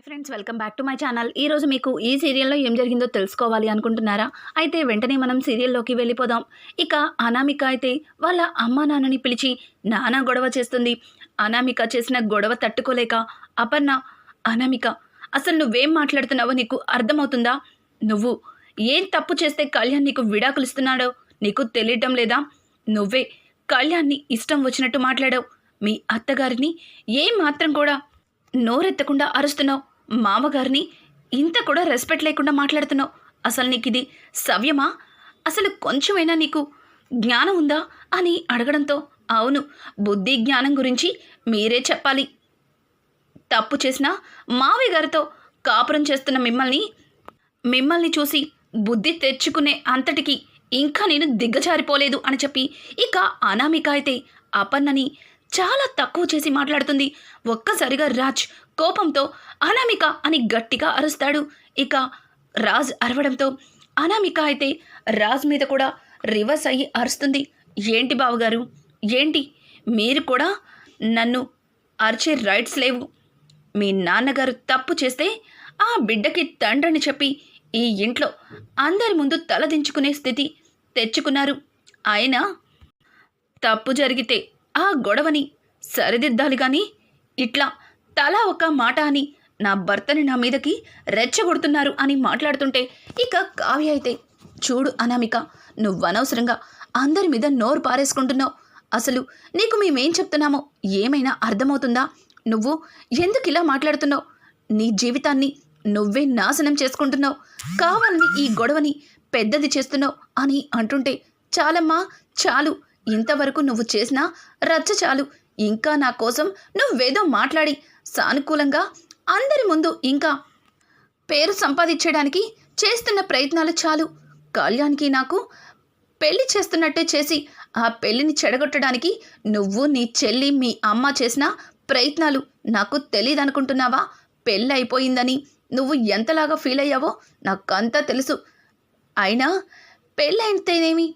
Hi friends welcome back to my channel. ఈ రోజు మీకు ఈ సీరియల్లో ఏం జరిగిందో తెలుసుకోవాలి అనుకుంటున్నారా? అయితే వెంటనే మనం సీరియల్లోకి వెళ్ళిపోదాం. ఇక అనామిక అయితే వాళ్ళ అమ్మా నాన్నని పిలిచి నానా గొడవ చేస్తుంది. అనామిక చేసిన గొడవ తట్టుకోలేక అపర్ణ అనామిక అసలు నువ్వేం మాట్లాడుతున్నావో నీకు అర్థమవుతుందా? నువ్వు ఏం తప్పు చేస్తే కళ్యాణ్ నీకు విడాకులు ఇస్తున్నాడో నీకు తెలియటం లేదా? నువ్వే కళ్యాణ్ని ఇష్టం వచ్చినట్టు మాట్లాడావు. మీ అత్తగారిని ఏం మాత్రం కూడా నోరెత్తకుండా అరుస్తున్నావు. మామగారిని ఇంత కూడా రెస్పెక్ట్ లేకుండా మాట్లాడుతున్నావు. అసలు నీకు ఇది సవ్యమా? అసలు కొంచెమైనా నీకు జ్ఞానం ఉందా? అని అడగడంతో అవును బుద్ధి జ్ఞానం గురించి మీరే చెప్పాలి. తప్పు చేసిన మావయ్య గారితో కాపురం చేస్తున్న మిమ్మల్ని మిమ్మల్ని చూసి బుద్ధి తెచ్చుకునే అంతటికి ఇంకా నేను దిగ్గజారిపోలేదు అని చెప్పి ఇక అనామిక అయితే అపన్నని చాలా తక్కువ చేసి మాట్లాడుతుంది. ఒక్కసారిగా రాజ్ కోపంతో అనామిక అని గట్టిగా అరుస్తాడు. ఇక రాజ్ అరవడంతో అనామిక అయితే రాజ్ మీద కూడా రివర్స్ అయ్యి అరుస్తుంది. ఏంటి బావగారు? ఏంటి? మీరు కూడా నన్ను అరిచే రైట్స్ లేవు. మీ నాన్నగారు తప్పు చేస్తే ఆ బిడ్డకి తండ్రిని చెప్పి ఈ ఇంట్లో అందరి ముందు తలదించుకునే స్థితి తెచ్చుకున్నారు. ఆయన తప్పు జరిగితే ఆ గొడవని సరిదిద్దాలి కానీ ఇట్లా తలా ఒక మాట అని నా భర్తని నా మీదకి రెచ్చగొడుతున్నారు అని మాట్లాడుతుంటే ఇక కావ్య అయితే చూడు అనామిక నువ్వు అనవసరంగా అందరి మీద నోరు పారేసుకుంటున్నావు. అసలు నీకు మేమేం చెప్తున్నామో ఏమైనా అర్థమవుతుందా? నువ్వు ఎందుకు ఇలా మాట్లాడుతున్నావు? నీ జీవితాన్ని నువ్వే నాశనం చేసుకుంటున్నావు. కావాలని ఈ గొడవని పెద్దది చేస్తున్నావు అని అంటుంటే చాలమ్మా చాలు. ఇంతవరకు నువ్వు చేసిన రచ్చ చాలు. ఇంకా నా కోసం నువ్వేదో మాట్లాడి సానుకూలంగా అందరి ముందు ఇంకా పేరు సంపాదించడానికి చేస్తున్న ప్రయత్నాలు చాలు. కళ్యాణ్కి నాకు పెళ్ళి చేస్తున్నట్టే చేసి ఆ పెళ్ళిని చెడగొట్టడానికి నువ్వు నీ చెల్లి మీ అమ్మ చేసిన ప్రయత్నాలు నాకు తెలియదనుకుంటున్నావా పెళ్ళి అయిపోయిందని నువ్వు ఎంతలాగా ఫీల్ అయ్యావో నాకంతా తెలుసు. అయినా పెళ్ళైతేనేమి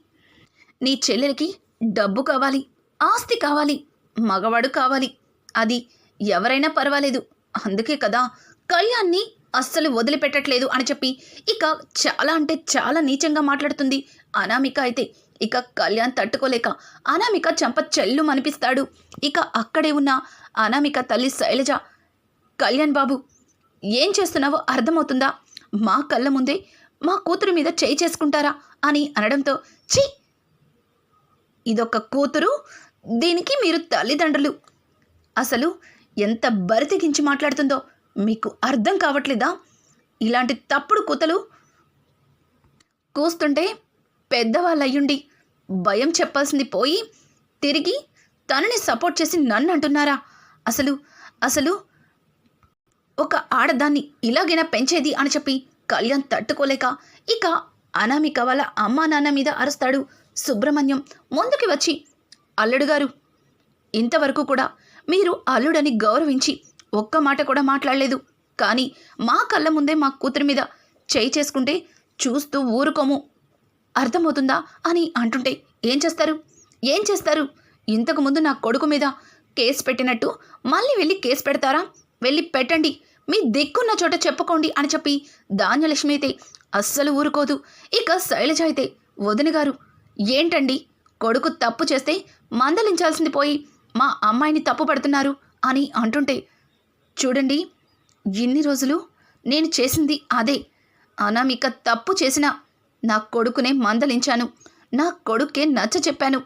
నీ చెల్లెలకి డబ్బు కావాలి ఆస్తి కావాలి మగవాడు కావాలి. అది ఎవరైనా పర్వాలేదు. అందుకే కదా కళ్యాణ్ని అస్సలు వదిలిపెట్టట్లేదు అని చెప్పి ఇక చాలా అంటే చాలా నీచంగా మాట్లాడుతుంది అనామిక అయితే. ఇక కళ్యాణ్ తట్టుకోలేక అనామిక చంప చెల్లు అనిపిస్తాడు ఇక అక్కడే ఉన్న అనామిక తల్లి శైలజ కళ్యాణ్ బాబు ఏం చేస్తున్నావో అర్థమవుతుందా? మా కళ్ళ ముందే మా కూతురు మీద చేయి చేసుకుంటారా? అని అనడంతో ఛీ! ఇదొక కూతురు దీనికి మీరు తల్లిదండ్రులు. అసలు ఎంత బరితెగించి మాట్లాడుతుందో మీకు అర్థం కావట్లేదా? ఇలాంటి తప్పుడు కూతలు కూస్తుంటే పెద్దవాళ్ళు అయ్యుండి భయం చెప్పాల్సింది పోయి తిరిగి తనని సపోర్ట్ చేసి నన్ను అంటున్నారా అసలు అసలు ఒక ఆడదాన్ని ఇలాగైనా పెంచేది అని చెప్పి కళ్యాణ్ తట్టుకోలేక ఇక అనామిక వాళ్ళ అమ్మా నాన్న మీద అరుస్తాడు. సుబ్రహ్మణ్యం ముందుకి వచ్చి అల్లుడు గారు ఇంతవరకు కూడా మీరు అల్లుడని గౌరవించి ఒక్క మాట కూడా మాట్లాడలేదు. కానీ మా కళ్ళ ముందే మా కూతురి మీద చేయి చేసుకుంటే చూస్తూ ఊరుకోము. అర్థమవుతుందా? అని అంటుంటే ఏం చేస్తారు? ఏం చేస్తారు? ఇంతకుముందు నా కొడుకు మీద కేసు పెట్టినట్టు మళ్ళీ వెళ్ళి కేసు పెడతారా? వెళ్ళి పెట్టండి. మీ దిక్కున్న చోట చెప్పుకోండి అని చెప్పి ధాన్యలక్ష్మి అయితే అస్సలు ఊరుకోదు. ఇక శైలజ అయితే వదిన గారు ఏంటండి? కొడుకు తప్పు చేస్తే మందలించాల్సింది పోయి మా అమ్మాయిని తప్పు పడుతున్నారు అని అంటుంటే చూడండి ఇన్ని రోజులు నేను చేసింది అదే. అనామిక తప్పు చేసిన నా కొడుకునే మందలించాను. నా కొడుకే నచ్చ చెప్పాను.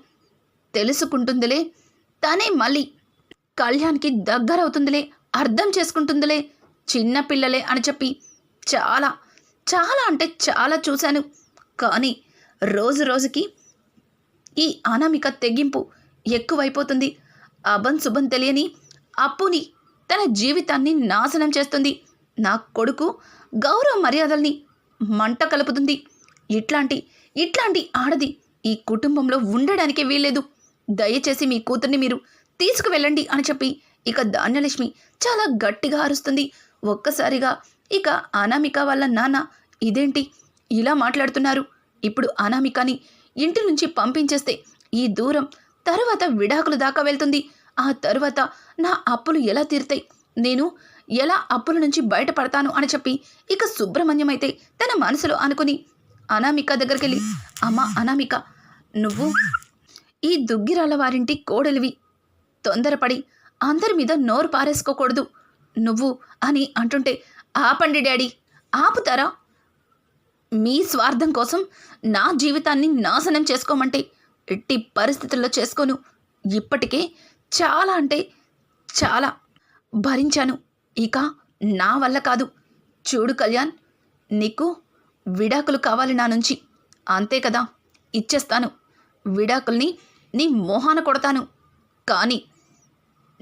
తెలుసుకుంటుందిలే తనే మళ్ళీ కళ్యాణ్కి దగ్గరవుతుందిలే అర్థం చేసుకుంటుందిలే చిన్నపిల్లలే అని చెప్పి చాలా చాలా అంటే చాలా చూశాను. కానీ రోజు రోజుకి ఈ అనామిక తెగింపు ఎక్కువైపోతుంది. అభం శుభం తెలియని అప్పుని తన జీవితాన్ని నాశనం చేస్తుంది. నా కొడుకు గౌరవ మర్యాదల్ని మంట కలుపుతుంది. ఇట్లాంటి ఇట్లాంటి ఆడది ఈ కుటుంబంలో ఉండడానికే వీల్లేదు. దయచేసి మీ కూతుర్ని మీరు తీసుకువెళ్ళండి అని చెప్పి ఇక ధాన్యలక్ష్మి చాలా గట్టిగా అరుస్తుంది. ఒక్కసారిగా ఇక అనామిక వాళ్ళ నాన్న ఇదేంటి? ఇలా మాట్లాడుతున్నారు. ఇప్పుడు అనామికని ఇంటి నుంచి పంపించేస్తే ఈ దూరం తర్వాత విడాకులు దాకా వెళ్తుంది. ఆ తర్వాత నా అప్పులు ఎలా తీరుతాయి? నేను ఎలా అప్పుల నుంచి బయటపడతాను అని చెప్పి ఇక సుబ్రహ్మణ్యం అయితే తన మనసులో అనుకుని అనామిక దగ్గరికి వెళ్ళి అమ్మ అనామిక నువ్వు ఈ దుగ్గిరాల వారింటి కోడలివి. తొందరపడి అందరి మీద నోరు పారేసుకోకూడదు. నువ్వు అని అంటుంటే ఆపండి డాడీ ఆపుతారా? మీ స్వార్థం కోసం నా జీవితాన్ని నాశనం చేసుకోమంటే ఎట్టి పరిస్థితుల్లో చేసుకోను. ఇప్పటికే చాలా అంటే చాలా భరించాను. ఇక నా వల్ల కాదు. చూడు కళ్యాణ్ నీకు విడాకులు కావాలి నా నుంచి. అంతే కదా ఇచ్చేస్తాను. విడాకుల్ని నీ మోహాన కొడతాను. కానీ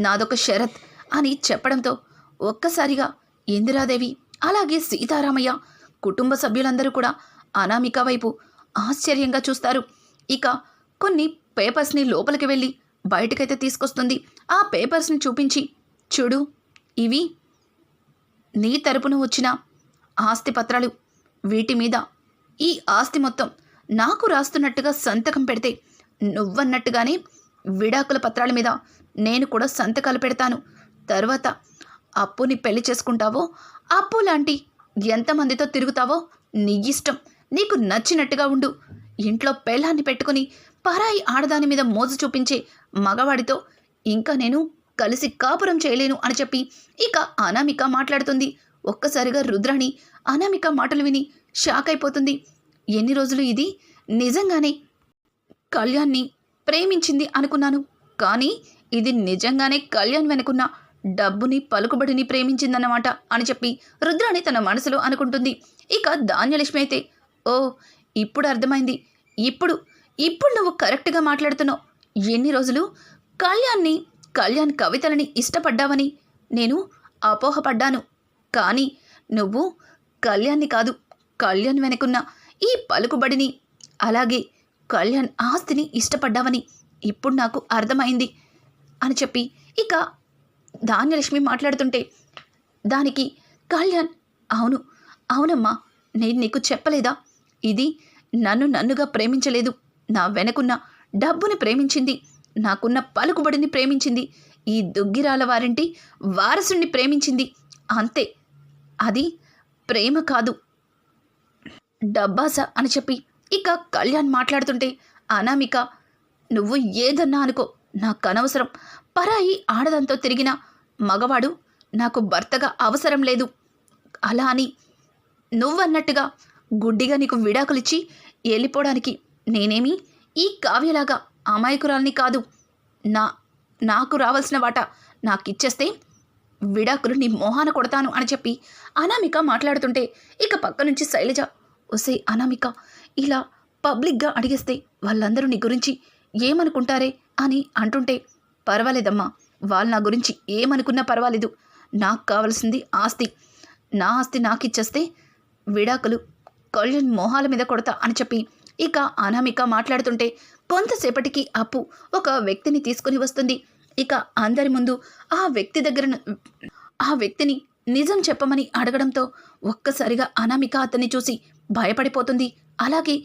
నాదొక షరత్ అని చెప్పడంతో ఒక్కసారిగా ఇందిరాదేవి అలాగే సీతారామయ్య కుటుంబ సభ్యులందరూ కూడా అనామిక వైపు ఆశ్చర్యంగా చూస్తారు. ఇక కొన్ని పేపర్స్ని లోపలికి వెళ్ళి బయటకైతే తీసుకొస్తుంది. ఆ పేపర్స్ని చూపించి చూడు ఇవి నీ తరపున వచ్చిన ఆస్తి పత్రాలు. వీటి మీద ఈ ఆస్తి మొత్తం నాకు రాస్తున్నట్టుగా సంతకం పెడితే నువ్వన్నట్టుగానే విడాకుల పత్రాల మీద నేను కూడా సంతకాలు పెడతాను. తర్వాత అప్పుని పెళ్ళి చేసుకుంటావో అప్పు లాంటి ఎంతమందితో తిరుగుతావో నీ ఇష్టం. నీకు నచ్చినట్టుగా ఉండు. ఇంట్లో పెళ్ళాన్ని పెట్టుకుని పరాయి ఆడదాని మీద మోజు చూపించే మగవాడితో ఇంకా నేను కలిసి కాపురం చేయలేను అని చెప్పి ఇక అనామిక మాట్లాడుతుంది. ఒక్కసారిగా రుద్రాణి అనామిక మాటలు విని షాక్ అయిపోతుంది. ఎన్ని రోజులు ఇది? నిజంగానే కళ్యాణ్ని ప్రేమించింది అనుకున్నాను. కానీ ఇది నిజంగానే కళ్యాణ్ వెనుకున్న డబ్బుని పలుకుబడిని ప్రేమించిందన్నమాట అని చెప్పి రుద్రాణి తన మనసులో అనుకుంటుంది. ఇక ధాన్యలక్ష్మి అయితే ఓ ఇప్పుడు అర్థమైంది. ఇప్పుడు ఇప్పుడు నువ్వు కరెక్ట్గా మాట్లాడుతున్నావు. ఎన్ని రోజులు? కళ్యాణ్ని కళ్యాణ్ కవితలని ఇష్టపడ్డావని నేను అపోహపడ్డాను. కానీ నువ్వు కళ్యాణ్ని కాదు కళ్యాణ్ వెనుకున్న ఈ పలుకుబడిని అలాగే కళ్యాణ్ ఆస్తిని ఇష్టపడ్డావని ఇప్పుడు నాకు అర్థమైంది అని చెప్పి ఇక ధాన్యలక్ష్మి మాట్లాడుతుంటే దానికి కళ్యాణ్ అవును అవునమ్మా నేను నీకు చెప్పలేదా? ఇది నన్ను నన్నుగా ప్రేమించలేదు. నా వెనకున్న డబ్బుని ప్రేమించింది నాకున్న పలుకుబడిని ప్రేమించింది ఈ దుగ్గిరాల వారింటి వారసుణ్ణి ప్రేమించింది. అంతే అది ప్రేమ కాదు. డబ్బాస అని చెప్పి ఇక కళ్యాణ్ మాట్లాడుతుంటే అనామిక నువ్వు ఏదన్నా అనుకో నాకు అనవసరం. పరాయి ఆడదంతో తిరిగిన మగవాడు నాకు భర్తగా అవసరం లేదు. అలా అని నువ్వన్నట్టుగా గుడ్డిగా నీకు విడాకులిచ్చి వెళ్ళిపోవడానికి నేనేమి ఈ కావ్యలాగా అమాయకురాల్ని కాదు. నా నాకు రావాల్సిన వాట నాకిచ్చేస్తే విడాకులు నీ మోహాన కొడతాను అని చెప్పి అనామిక మాట్లాడుతుంటే ఇక పక్క నుంచి శైలజ ఒసే అనామిక ఇలా పబ్లిక్గా అడిగేస్తే వాళ్ళందరూ నీ గురించి ఏమనుకుంటారే అని అంటుంటే పర్వాలేదమ్మా. వాళ్ళు నా గురించి ఏమనుకున్నా పర్వాలేదు. నాకు కావాల్సింది ఆస్తి. నా ఆస్తి నాకు ఇచ్చేస్తే విడాకులు కళ్యాణ్ మోహాల మీద కొడతా అని చెప్పి ఇక అనామిక మాట్లాడుతుంటే కొంతసేపటికి అప్పు ఒక వ్యక్తిని తీసుకుని వస్తుంది. ఇక అందరి ముందు ఆ వ్యక్తి దగ్గర ఆ వ్యక్తిని నిజం చెప్పమని అడగడంతో ఒక్కసారిగా అనామిక అతన్ని చూసి భయపడిపోతుంది. అలాగే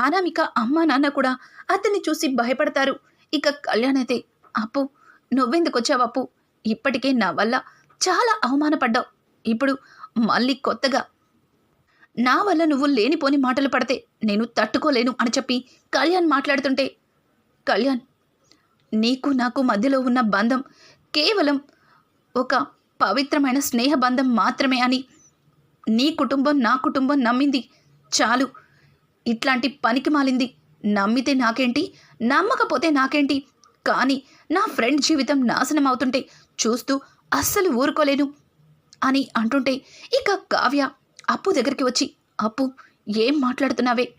అనామిక అమ్మా నాన్న కూడా అతన్ని చూసి భయపడతారు. ఇక కళ్యాణ్ అయితే అప్పు నువ్వెందుకు వచ్చావు అప్పు ఇప్పటికే నా వల్ల చాలా అవమానపడ్డావు. ఇప్పుడు మళ్ళీ కొత్తగా. నా వల్ల నువ్వు లేనిపోని మాటలు పడితే నేను తట్టుకోలేను అని చెప్పి కళ్యాణ్ మాట్లాడుతుంటే కళ్యాణ్ నీకు నాకు మధ్యలో ఉన్న బంధం కేవలం ఒక పవిత్రమైన స్నేహ బంధం మాత్రమే అని నీ కుటుంబం నా కుటుంబం నమ్మింది. చాలు. ఇట్లాంటి పనికి మాలింది. నమ్మితే నాకేంటి? నమ్మకపోతే నాకేంటి? కానీ నా ఫ్రెండ్ జీవితం నాశనం అవుతుంటే చూస్తూ అస్సలు ఊరుకోలేను అని అంటుంటే ఇక కావ్య అప్పు దగ్గరికి వచ్చి అప్పు ఏం మాట్లాడుతున్నావే?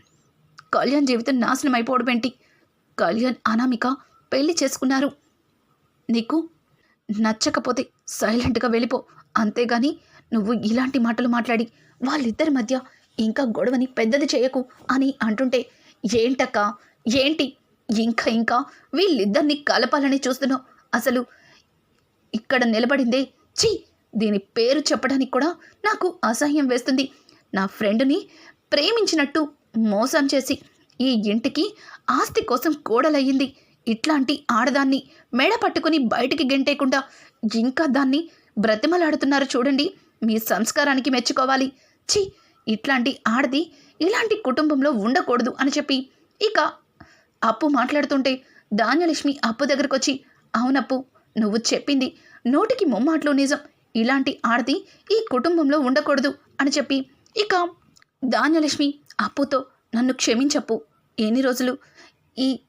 కళ్యాణ్ జీవితం నాశనం అయిపోవడం ఏంటి? కళ్యాణ్ అనామిక పెళ్ళి చేసుకున్నారు. నీకు నచ్చకపోతే సైలెంట్గా వెళ్ళిపో. అంతేగాని నువ్వు ఇలాంటి మాటలు మాట్లాడి వాళ్ళిద్దరి మధ్య ఇంకా గొడవని పెద్దది చేయకు అని అంటుంటే ఏంటక్క? ఏంటి? ఇంకా ఇంకా వీళ్ళిద్దరిని కలపాలని చూస్తున్నావు. అసలు ఇక్కడ నిలబడిందే. ఛీ! దీని పేరు చెప్పడానికి కూడా నాకు అసహ్యం వేస్తుంది. నా ఫ్రెండ్ని ప్రేమించినట్టు మోసం చేసి ఈ ఇంటికి ఆస్తి కోసం కోడలయ్యింది. ఇట్లాంటి ఆడదాన్ని మెడ పట్టుకుని బయటికి గెంటేయకుండా ఇంకా దాన్ని బ్రతిమలాడుతున్నారు చూడండి. మీ సంస్కారానికి మెచ్చుకోవాలి. ఛీ! ఇట్లాంటి ఆడది ఇలాంటి కుటుంబంలో ఉండకూడదు అని చెప్పి ఇక అప్పు మాట్లాడుతుంటే ధాన్యలక్ష్మి అప్పు దగ్గరకొచ్చి అవునప్పు నువ్వు చెప్పింది నోటికి మొమ్మాట్లు నిజం. ఇలాంటి ఆడది ఈ కుటుంబంలో ఉండకూడదు అని చెప్పి ఇక ధాన్యలక్ష్మి అప్పుతో నన్ను క్షమించప్పు. ఎన్ని రోజులు ఈ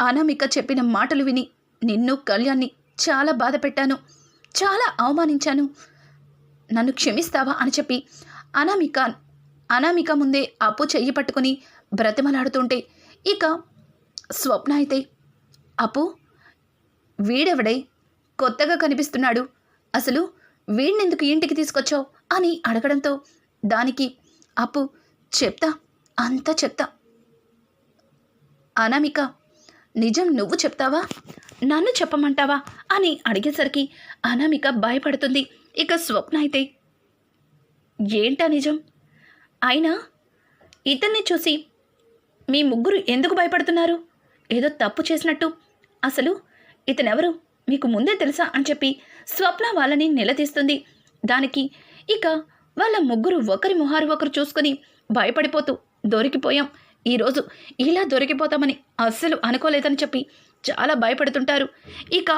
అనామిక చెప్పిన మాటలు విని నిన్ను కళ్యాణ్ని చాలా బాధ పెట్టాను చాలా అవమానించాను. నన్ను క్షమిస్తావా? అని చెప్పి అనామిక అనామిక ముందే అప్పు చెయ్యి పట్టుకుని బ్రతిమలాడుతుంటే ఇక స్వప్న అయితే అప్పు వీడెవడై? కొత్తగా కనిపిస్తున్నాడు. అసలు వీడినెందుకు ఇంటికి తీసుకొచ్చావు? అని అడగడంతో దానికి అప్పు చెప్తా అంతా చెప్తా. అనామిక నిజం నువ్వు చెప్తావా? నన్ను చెప్పమంటావా? అని అడిగేసరికి అనామిక భయపడుతుంది. ఇక స్వప్న అయితే ఏంటా నిజం? అయినా ఇతన్ని చూసి మీ ముగ్గురు ఎందుకు భయపడుతున్నారు? ఏదో తప్పు చేసినట్టు. అసలు ఇతనెవరు? మీకు ముందే తెలుసా అని చెప్పి స్వప్న వాళ్ళని నిలదీస్తుంది. దానికి ఇక వాళ్ళ ముగ్గురు ఒకరి మొహారు ఒకరు చూసుకొని భయపడిపోతూ దొరికిపోయాం. ఈరోజు ఇలా దొరికిపోతామని అస్సలు అనుకోలేదని చెప్పి చాలా భయపడుతుంటారు. ఇక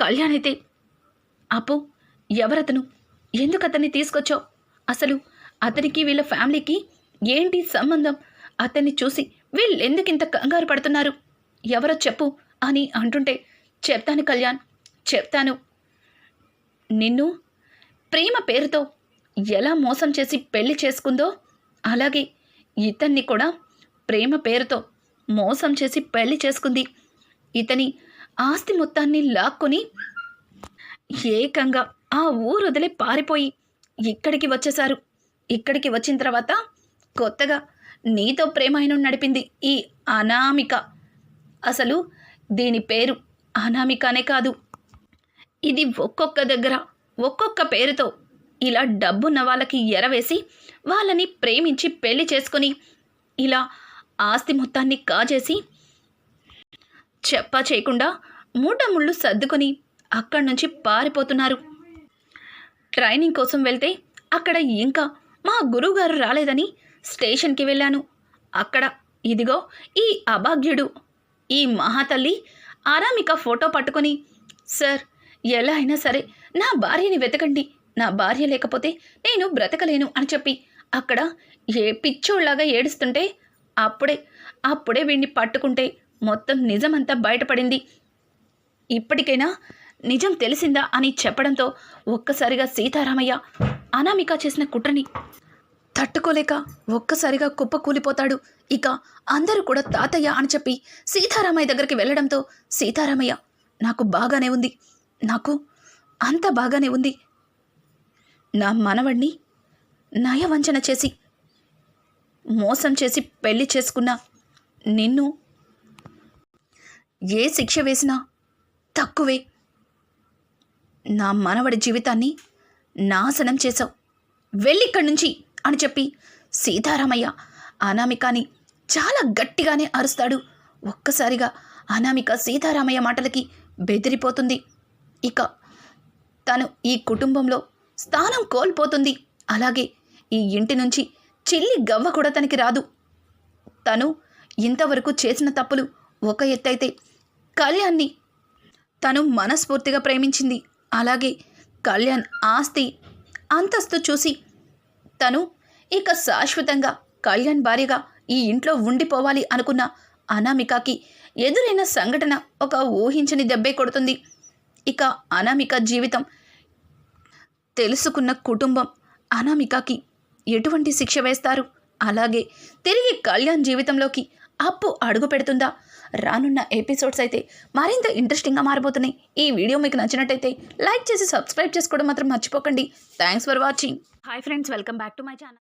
కళ్యాణ్ అయితే అప్పు ఎవరతను? ఎందుకు అతన్ని తీసుకొచ్చావు? అసలు అతనికి వీళ్ళ ఫ్యామిలీకి ఏంటి సంబంధం? అతన్ని చూసి వీళ్ళు ఎందుకు ఇంత కంగారు పడుతున్నారు? ఎవరో చెప్పు అని అంటుంటే చెప్తాను కళ్యాణ్ చెప్తాను. నిన్ను ప్రేమ పేరుతో ఎలా మోసం చేసి పెళ్ళి చేసుకుందో అలాగే ఇతన్ని కూడా ప్రేమ పేరుతో మోసం చేసి పెళ్ళి చేసుకుంది. ఇతని ఆస్తి మొత్తాన్ని లాక్కొని ఏకంగా ఆ ఊరు వదిలి పారిపోయి ఇక్కడికి వచ్చేశారు. ఇక్కడికి వచ్చిన తర్వాత కొత్తగా నీతో ప్రేమాయణం నడిపింది ఈ అనామిక. అసలు దీని పేరు అనామికనే కాదు. ఇది ఒక్కొక్క దగ్గర ఒక్కొక్క పేరుతో ఇలా డబ్బున్న వాళ్ళకి ఎరవేసి వాళ్ళని ప్రేమించి పెళ్ళి చేసుకొని ఇలా ఆస్తి మొత్తాన్ని కాజేసి చెప్ప చేయకుండా మూటముళ్ళు సర్దుకొని అక్కడి నుంచి పారిపోతున్నారు. ట్రైనింగ్ కోసం వెళ్తే అక్కడ ఇంకా మా గురువుగారు రాలేదని స్టేషన్కి వెళ్ళాను. అక్కడ ఇదిగో ఈ అభాగ్యుడు. ఈ మహాతల్లి ఆరామిక ఫోటో పట్టుకొని సార్ ఎలా అయినా సరే నా భార్యని వెతకండి. నా భార్య లేకపోతే నేను బ్రతకలేను అని చెప్పి అక్కడ ఏ పిచ్చోళ్ళాగా ఏడుస్తుంటే అప్పుడే అప్పుడే వీడిని పట్టుకుంటే మొత్తం నిజమంతా బయటపడింది. ఇప్పటికైనా నిజం తెలిసిందా అని చెప్పడంతో ఒక్కసారిగా సీతారామయ్య అనామిక చేసిన కుట్రని తట్టుకోలేక ఒక్కసారిగా కుప్పకూలిపోతాడు ఇక అందరూ కూడా తాతయ్య అని చెప్పి సీతారామయ్య దగ్గరికి వెళ్ళడంతో సీతారామయ్య నాకు బాగానే ఉంది. నాకు అంత బాగానే ఉంది. నా మనవణ్ణి నయవంచన చేసి మోసం చేసి పెళ్ళి చేసుకున్న నిన్ను ఏ శిక్ష వేసినా తక్కువే. నా మనవడి జీవితాన్ని నాశనం చేశావు. వెళ్ళిక్కడి నుంచి అని చెప్పి సీతారామయ్య అనామికాని చాలా గట్టిగానే అరుస్తాడు. ఒక్కసారిగా అనామిక సీతారామయ్య మాటలకి బెదిరిపోతుంది. ఇక తను ఈ కుటుంబంలో స్థానం కోల్పోతుంది. అలాగే ఈ ఇంటి నుంచి చిల్లి గవ్వ కూడా తనకి రాదు. తను ఇంతవరకు చేసిన తప్పులు ఒక ఎత్తైతే కళ్యాణ్ని తను మనస్ఫూర్తిగా ప్రేమించింది. అలాగే కళ్యాణ్ ఆస్తి అంతస్తు చూసి తను ఇక శాశ్వతంగా కళ్యాణ్ భార్యగా ఈ ఇంట్లో ఉండిపోవాలి అనుకున్న అనామికకి ఎదురైన సంఘటన ఒక ఊహించని దెబ్బే కొడుతుంది. ఇక అనామిక జీవితం తెలుసుకున్న కుటుంబం అనామికకి ఎటువంటి శిక్ష వేస్తారు? అలాగే తిరిగి కళ్యాణ్ జీవితంలోకి అప్పు అడుగు పెడుతుందా? రానున్న ఎపిసోడ్స్ అయితే మరింత ఇంట్రెస్టింగ్గా మారిపోతున్నాయి ఈ వీడియో మీకు నచ్చినట్టయితే లైక్ చేసి సబ్స్క్రైబ్ చేసుకోవడం మాత్రం మర్చిపోకండి. Thanks for watching. Hi friends welcome back to my channel.